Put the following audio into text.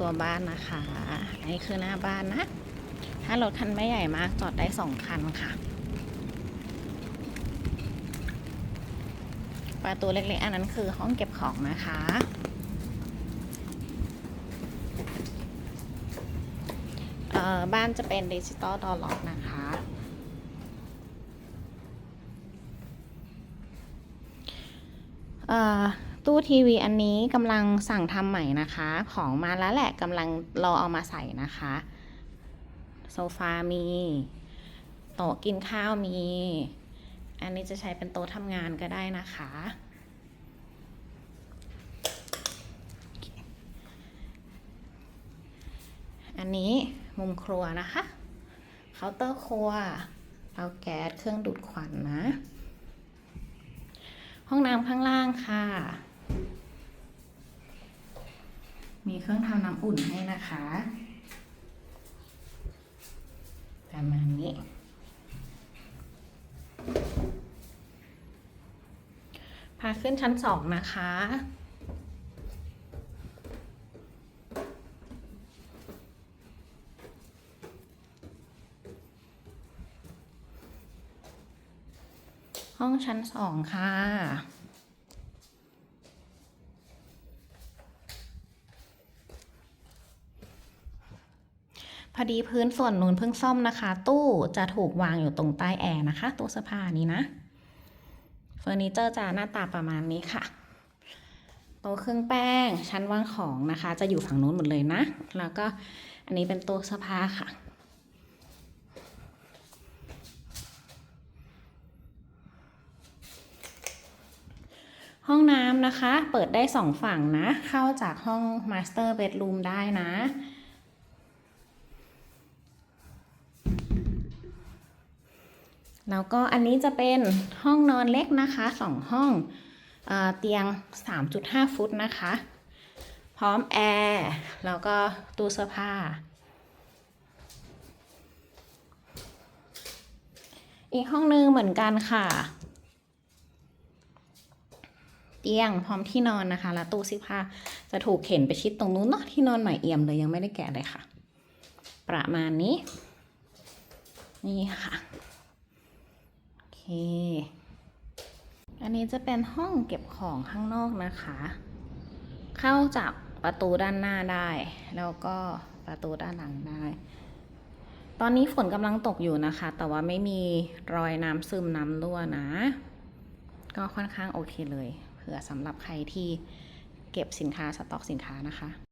ตัวบ้านนะคะ อันนี้คือหน้าบ้านนะ ถ้ารถคันไม่ใหญ่มากจอดได้สองคันค่ะ ประตูเล็กๆ อันนั้นคือห้องเก็บของนะคะเอ่อบ้านจะเป็นดิจิตอลดอลล็อกนะคะ เอ่อ ตู้ทีวีอันนี้กำลังสั่งทำใหม่นะคะ ของมาแล้วแหละกำลังรอเอามาใส่นะคะ โซฟามีโต๊ะกินข้าวมี อันนี้จะใช้เป็นโต๊ะทำงานก็ได้นะคะ อันนี้มุมครัวนะคะเคาน์เตอร์ครัวเตาแก๊สเครื่องดูดควันนะ ห้องน้ำข้างล่างค่ะ มีเครื่องทำน้ำอุ่นให้นะคะประมาณนี้ พาขึ้นชั้นสองนะคะ ห้องชั้นสองค่ะ พอดีพื้นส่วนนูนเพิ่งซ่อมนะคะ ตู้จะถูกวางอยู่ตรงใต้แอร์นะคะ ตู้เสื้อผ้านี้นะเฟอร์นิเจอร์จะหน้าตาประมาณนี้ค่ะโต๊ะเครื่องแป้งชั้นวางของนะคะ จะอยู่ฝั่งนู้นหมดเลยนะ แล้วก็อันนี้เป็นต๊ะเสื้อผ้าค่ะห้องน้ำนะคะ เปิดได้สองฝั่งนะ เข้าจากห้อง Master Bedroom ได้นะ แล้วก็อันนี้จะเป็นห้องนอนเล็กนะคะสองห้องเอเตียง 3.5 ฟุตนะคะ พร้อมแอร์แล้วก็ตู้เสื้อผ้า อีกห้องนึงเหมือนกันค่ะ เตียงพร้อมที่นอนนะคะแล้วตู้เสื้อผ้าจะถูกเข็นไปชิดตรงนู้นเนาะที่นอนใหม่เอี่ยมเลยยังไม่ได้แกะเลยค่ะ ประมาณนี้ นี่ค่ะ อันนี้จะเป็นห้องเก็บของข้างนอกนะคะ เข้าจากประตูด้านหน้าได้ แล้วก็ประตูด้านหลังได้ ตอนนี้ฝนกำลังตกอยู่นะคะ แต่ว่าไม่มีรอยน้ำซึมน้ำรั่วนะ ก็ค่อนข้างโอเคเลย เผื่อสำหรับใครที่เก็บสินค้าสต็อกสินค้านะคะ